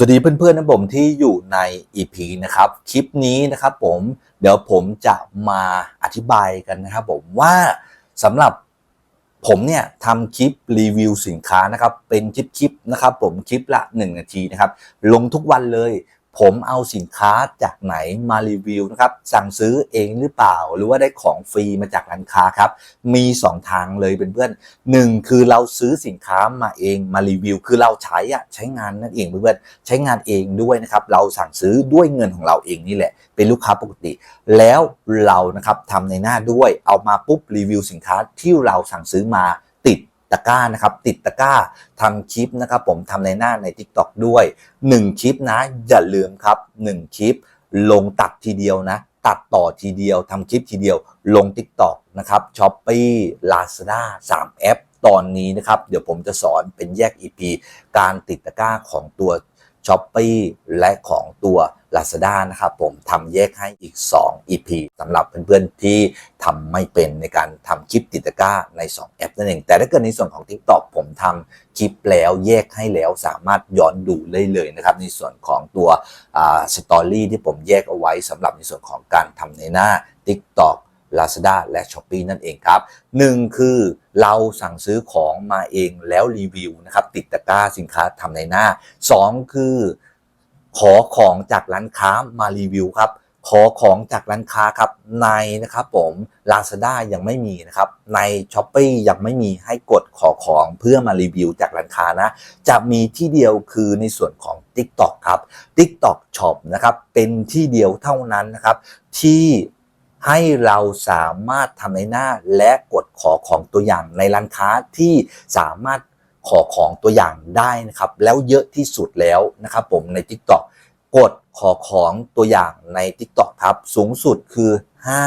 สวัสดีเพื่อนๆนะผมที่อยู่ในอีพีนะครับคลิปนี้นะครับผมเดี๋ยวผมจะมาอธิบายกันนะครับผมว่าสำหรับผมเนี่ยทำคลิปรีวิวสินค้านะครับเป็นคลิปๆนะครับผมคลิปละ 1 นาทีนะครับลงทุกวันเลย ผมเอาสินค้าจากไหนมารีวิวนะครับ สั่งซื้อเองหรือเปล่า หรือว่าได้ของฟรีมาจากร้านค้าครับ มี 2 ทางเลยเป็นเพื่อนๆหนึ่งคือเราซื้อสินค้ามาเองมารีวิว คือเราใช้อะใช้งานนั่นเองเพื่อนๆใช้งานเองด้วยนะครับ เราสั่งซื้อด้วยเงินของเราเองนี่แหละ เป็นลูกค้าปกติ แล้วเรานะครับทำในหน้าด้วย เอามาปุ๊บรีวิวสินค้าที่เราสั่งซื้อมาติด ตะกร้านะครับ ติดตะกร้าทำคลิปนะครับ ผมทำในหน้าใน TikTok ด้วย 1 คลิปนะ อย่าลืมครับ 1 คลิป ลงตัดทีเดียวนะ ตัดต่อทีเดียวทำคลิปทีเดียว ลง TikTok นะครับช้อปปี้ลาซาด้าสามแอปตอนนี้นะครับ เดี๋ยวผมจะสอนเป็นแยก EP การติดตะกร้าของตัว s h อ p e e และของตัว Lazada นะครับผมทำแยกให้อีก 2 EP สำหรับเพื่อนๆที่ทำไม่เป็นในการทำคลิปติดตะก้าใน 2 แอปนั่นเอง แต่ถ้าเกิดในส่วนของ TikTok ผมทำคลิปแล้วแยกให้แล้วสามารถย้อนดูได้เลยนะครับ ในส่วนของตัวสตอรี่ที่ผมแยกเอาไว้สำหรับในส่วนของการทำในหน้า TikTok Lazada และ s h อ p e e นั่นเองครับหนึ่งคือเราสั่งซื้อของมาเองแล้วรีวิวนะครับติดตะกร้าสินค้าทำในหน้า 2 คือ ขอของจากร้านค้ามารีวิวครับขอของจากร้านค้าครับในนะครับผม Lazada ยังไม่มีนะครับใน s h อ p e e ยังไม่มีให้กดขอของเพื่อมารีวิวจากร้านค้านะจะมีที่เดียวคือในส่วนของ TikTok ครับ TikTok Shop นะครับเป็นที่เดียวเท่านั้นนะครับที่ ให้เราสามารถทำในหน้าและกดขอของตัวอย่างในร้านค้าที่สามารถขอของตัวอย่างได้นะครับ แล้วเยอะที่สุดแล้วนะครับ ผมใน TikTok กดขอของตัวอย่างใน TikTok ครับ สูงสุดคือ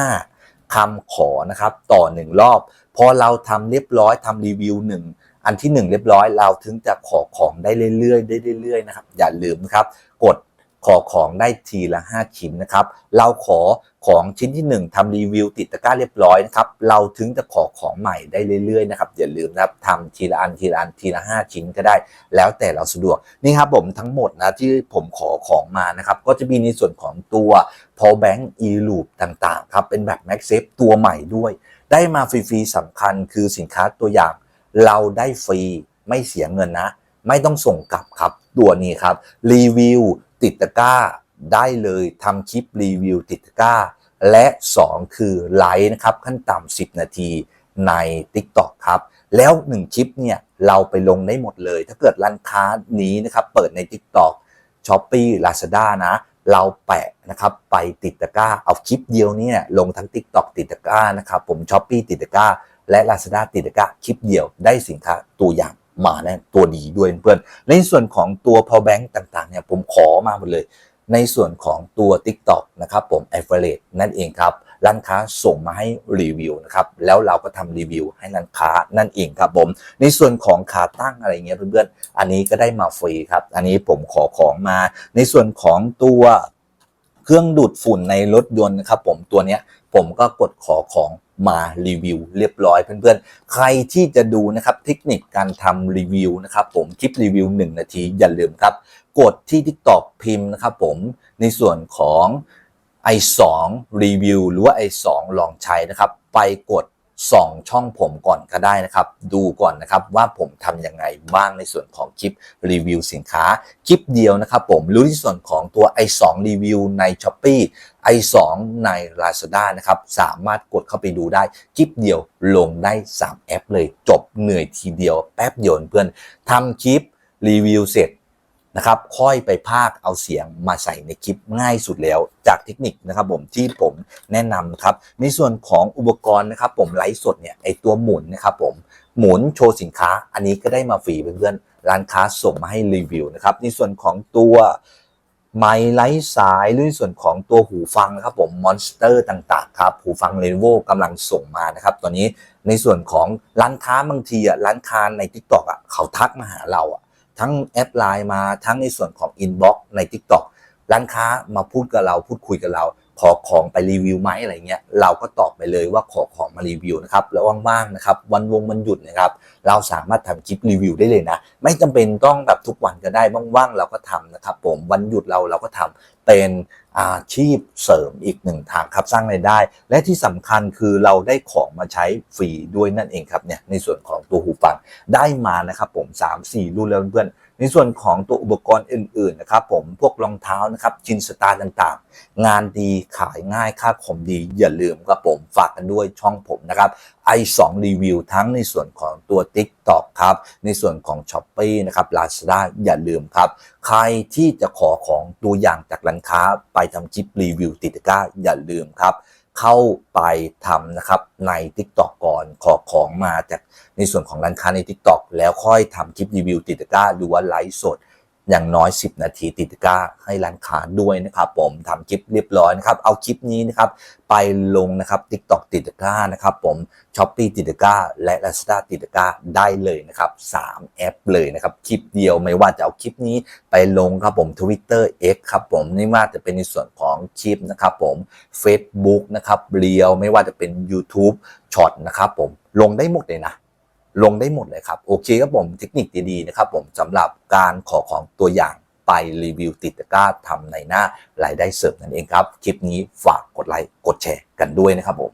5คำขอนะครับ ต่อ 1 รอบ พอเราทำเรียบร้อยทำรีวิวหนึ่งอันที่ 1 เรียบร้อย เราถึงจะขอของได้เรื่อยๆได้เรื่อยๆนะครับ อย่าลืมนะครับ กด ขอของได้ทีละ 5 ชิ้นนะครับ เราขอของชิ้นที่ 1ทำรีวิวติดตะกร้าเรียบร้อยนะครับ เราถึงจะขอของใหม่ได้เรื่อยๆนะครับ อย่าลืมนะครับทำทีละอันทีละอันทีละ 5 ชิ้นก็ได้ แล้วแต่เราสะดวกนี่ครับผมทั้งหมดนะที่ผมขอของมานะครับ ก็จะมีในส่วนของตัว power bank e loop ต่างๆครับเป็นแบบ MagSafe ตัวใหม่ด้วย ได้มาฟรีๆสำคัญคือสินค้าตัวอย่าง เราได้ฟรีไม่เสียเงินนะ ไม่ต้องส่งกลับครับตัวนี้ครับรีวิว ติดตะกร้าได้เลยทำคลิปรีวิวติดตะกร้า และ 2 คือไลฟ์นะครับขั้นต่ำ10 นาทีใน TikTok ครับแล้ว 1 คลิปเนี่ยเราไปลงได้หมดเลย ถ้าเกิดร้านค้านี้นะครับเปิดใน TikTok Shopee Lazada นะเราแปะนะครับไปติดตะกร้า เอาคลิปเดียวเนี่ยลงทั้ง TikTok ติดตะกร้านะครับผม Shopee ติดตะกร้า และ Lazada ติดตะกร้าคลิปเดียวได้สินค้าตัวอย่าง มาแน่ตัวดีด้วยเพื่อน ในส่วนของตัว power bank ต่างๆเนี่ยผมขอมาหมดเลย ในส่วนของตัว TikTok นะครับผม a f f i l i a t e นั่นเองครับร้านค้าส่งมาให้รีวิวนะครับแล้วเราก็ทำรีวิวให้ร้านค้านั่นเองครับผมในส่วนของขาตั้งอะไรเงี้ยเพื่อนๆอันนี้ก็ได้มาฟรีครับ อันนี้ผมขอของมา ในส่วนของตัว เครื่องดูดฝุ่นในรถยนต์นะครับผมตัวเนี้ยผมก็กดขอของมารีวิวเรียบร้อยเพื่อนๆ ใครที่จะดูนะครับเทคนิคการทำรีวิวนะครับผมคลิปรีวิว 1 นาทีอย่าลืมครับ กดที่ TikTok พิมพ์นะครับผมในส่วนของ i2 รีวิวหรือว่า i2 ลองใช้นะครับ ไปกด 2ช่องผมก่อนก็ได้นะครับ ดูก่อนนะครับว่าผมทำยังไงบ้างในส่วนของคลิปรีวิวสินค้า คลิปเดียวนะครับผมหรือในส่วนของตัว i2 รีวิวใน Shopee i2 ใน Lazada นะครับ สามารถกดเข้าไปดูได้ คลิปเดียวลงได้ 3 แอปเลยจบเหนื่อยทีเดียวแป๊บเดียวเพื่อนทำคลิปรีวิวเสร็จ นะครับ ค่อยไปพากเอาเสียงมาใส่ในคลิปง่ายสุดแล้ว จากเทคนิคนะครับผมที่ผมแนะนำครับ ในส่วนของอุปกรณ์นะครับผมไลฟ์สดเนี่ยไอตัวหมุนนะครับผมหมุนโชว์สินค้า อันนี้ก็ได้มาฟรีเพื่อนๆร้านค้าส่งมาให้รีวิวนะครับ ในส่วนของตัวไมค์ไลฟ์สายหรือในส่วนของตัวหูฟังนะครับผมมอนสเตอร์ต่างๆครับหูฟังเลนโวกำลังส่งมานะครับ ตอนนี้ในส่วนของร้านค้าบางทีอะร้านค้าใน t ิ k t o k อะเขาทักมาหาเราอะ ทั้งแอดไลน์มาทั้งในส่วนของอินบ็อกซ์ใน TikTok ร้านค้ามาพูดกับเราพูดคุยกับเรา ขอของไปรีวิวไหมอะไรเงี้ยเราก็ตอบไปเลยว่าขอของมารีวิวนะครับแล้วว่างๆนะครับวันวงวันหยุดนะครับเราสามารถทำคลิปรีวิวได้เลยนะ ไม่จำเป็นต้องแบบทุกวันก็ได้ว่างๆเราก็ทำนะครับผมวันหยุดเราเราก็ทำเป็นอาชีพเสริมอีกหนึ่งทางครับสร้างรายได้ และที่สำคัญคือเราได้ของมาใช้ฟรีด้วยนั่นเองครับเนี่ยในส่วนของตัวหูฟังได้มานะครับผม 3-4 รุ่นแล้วเพื่อน ในส่วนของตัวอุปกรณ์อื่นๆนะครับผมพวกรองเท้านะครับจินสตาร์ต่างๆ งานดีขายง่ายค่าคอมดีอย่าลืมครับผมฝากกันด้วยช่องผมนะครับ i2 รีวิวทั้งในส่วนของตัว TikTok ครับ ในส่วนของ s h อ p e e นะครับ Lazada อย่าลืมครับ ใครที่จะขอของตัวอย่างจากร้านค้าไปทำคลิปรีวิวติดก้าอย่าลืมครับ เข้าไปทำนะครับใน TikTok ก่อนขอของมาจากในส่วนของร้านค้าใน TikTok แล้วค่อยทำคลิปรีวิวติดตะกร้าหรือว่าไลฟ์สด อย่างน้อย 10 นาทีติดก้าให้ร้านค้าด้วยนะครับผมทำคลิปเรียบร้อยนะครับเอาคลิปนี้นะครับไปลงนะครับ TikTok ติดก้านะครับผม s h อ p e e ติดก้าและ Lazada ติดก้าได้เลยนะครับ3แอปเลยนะครับคลิปเดียวไม่ว่าจะเอาคลิปนี้ไปลงครับผม Twitter X ครับผมไม่ว่าจะเป็นในส่วนของคลิปนะครับผม Facebook นะครับเรียวไม่ว่าจะเป็น YouTube ช็อตนะครับผมลงได้หมดเลยนะ ลงได้หมดเลยครับ โอเคครับผมเทคนิคดีๆนะครับผมสำหรับการขอของตัวอย่างไปรีวิวติดตะกร้าทำในหน้ารายได้เสริมนั่นเองครับ คลิปนี้ฝากกดไลค์กดแชร์กันด้วยนะครับผม